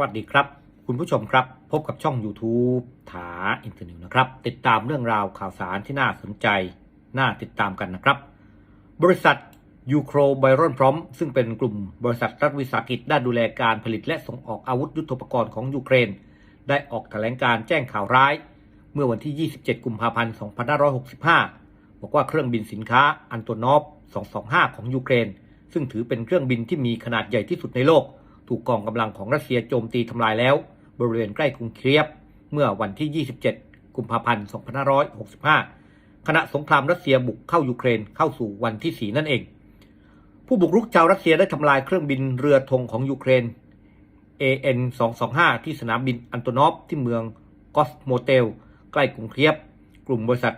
วัสดีครับ คุณผู้ชมครับ พบกับช่อง YouTube ถาอินเทอร์เน็ตนะครับ ติดตามเรื่องราวข่าวสารที่น่าสนใจ น่าติดตามกันนะครับ บริษัทยูโครไบรอนพร้อม ซึ่งเป็นกลุ่มบริษัทรัฐวิสาหกิจด้านดูแลการผลิตและส่งออกอาวุธยุทโธปกรณ์ของยูเครน ได้ออกแถลงการแจ้งข่าวร้าย เมื่อวันที่ 27 กุมภาพันธ์ 2565 บอกว่าเครื่องบินสินค้าอันโตนอฟ 225 ของยูเครน ซึ่งถือเป็นเครื่องบินที่มีขนาดใหญ่ที่สุดในโลก ถูกกองกำลังของรัสเซียโจมตีทำลายแล้ว บริเวณใกล้กรุงเคียฟเมื่อวันที่ 27 กุมภาพันธ์ 2565 ขณะสงครามรัสเซียบุกเข้ายูเครนเข้าสู่วันที่ 4 นั่นเอง ผู้บุกรุกชาวรัสเซียได้ทำลายเครื่องบินเรือธงของยูเครน AN 225 ที่สนามบินอันโตนอฟที่เมืองกอสโมเตล ใกล้กรุงเคียฟกลุ่มบริษัท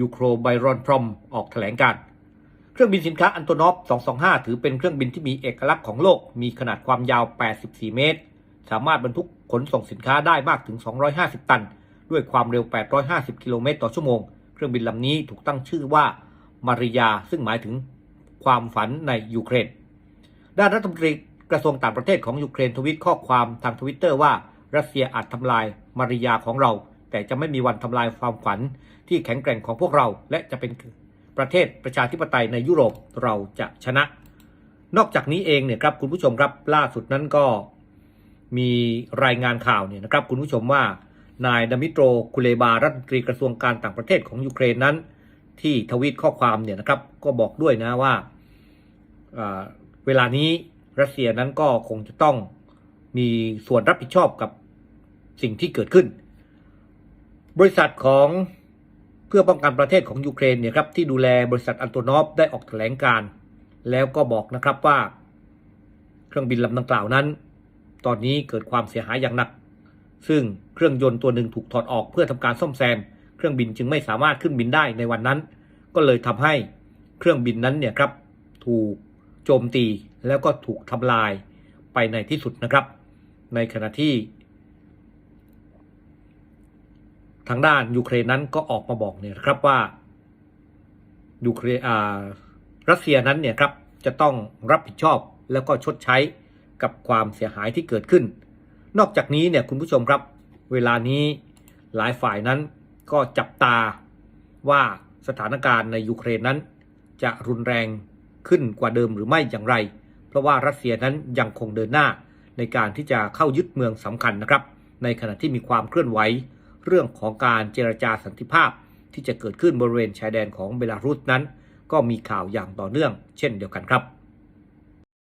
ยูโครไบรอนพรอมออกแถลงการ์ ครื่องบินสินค้าอันโตนอฟ 225 ถือเป็นเครื่องบินที่มีเอกลักษณ์ของโลก มีขนาดความยาว 84 เมตร สามารถบรรทุกขนส่งสินค้าได้มากถึง 250 ตัน ด้วยความเร็ว 850 กิโลเมตรต่อชั่วโมง เครื่องบินลำนี้ถูกตั้งชื่อว่ามาริยา ซึ่งหมายถึงความฝันในยูเครน ด้านรัฐมนตรีกระทรวงต่างประเทศของยูเครนทวิตข้อความทางทวิตเตอร์ว่า รัสเซียอาจทำลายมาริยาของเรา แต่จะไม่มีวันทำลายความฝันที่แข็งแกร่งของพวกเรา และจะเป็น ประเทศประชาธิปไตยในยุโรปเราจะชนะ นอกจากนี้เองเนี่ยครับคุณผู้ชมครับล่าสุดนั้นก็มีรายงานข่าวเนี่ยนะครับคุณผู้ชมว่านายดมิโตรคุเลบารัฐมนตรีกระทรวงการต่างประเทศของยูเครนนั้น ที่ทวีตข้อความเนี่ยนะครับก็บอกด้วยนะว่าอ่าเวลานี้รัสเซียนั้นก็คงจะต้องมีส่วนรับผิดชอบกับสิ่งที่เกิดขึ้น บริษัทของ เพื่อป้องกันประเทศของยูเครนเนี่ยครับที่ดูแลบริษัทอันโตนอฟได้ออกแถลงการแล้วก็บอกนะครับว่า เครื่องบินลำดังกล่าวนั้น ตอนนี้เกิดความเสียหายอย่างหนัก ซึ่งเครื่องยนต์ตัวหนึ่งถูกถอดออกเพื่อทำการซ่อมแซม เครื่องบินจึงไม่สามารถขึ้นบินได้ในวันนั้น ก็เลยทำให้เครื่องบินนั้นเนี่ยครับถูกโจมตีแล้วก็ถูกทำลายไปในที่สุดนะครับ ในขณะที่ ทางด้านยูเครนนั้นก็ออกมาบอกเนี่ยครับว่ายูเครนรัสเซียนั้นเนี่ยครับจะต้องรับผิดชอบแล้วก็ชดใช้กับความเสียหายที่เกิดขึ้น นอกจากนี้เนี่ยคุณผู้ชมครับ เวลานี้หลายฝ่ายนั้นก็จับตาว่าสถานการณ์ในยูเครนนั้น จะรุนแรงขึ้นกว่าเดิมหรือไม่อย่างไร เพราะว่ารัสเซียนั้นยังคงเดินหน้าในการที่จะเข้ายึดเมืองสำคัญนะครับ ในขณะที่มีความเคลื่อนไหว เรื่องของการเจรจาสันติภาพ ที่จะเกิดขึ้นบริเวณชายแดนของเบลารุสนั้น ก็มีข่าวอย่างต่อเนื่อง เช่นเดียวกันครับ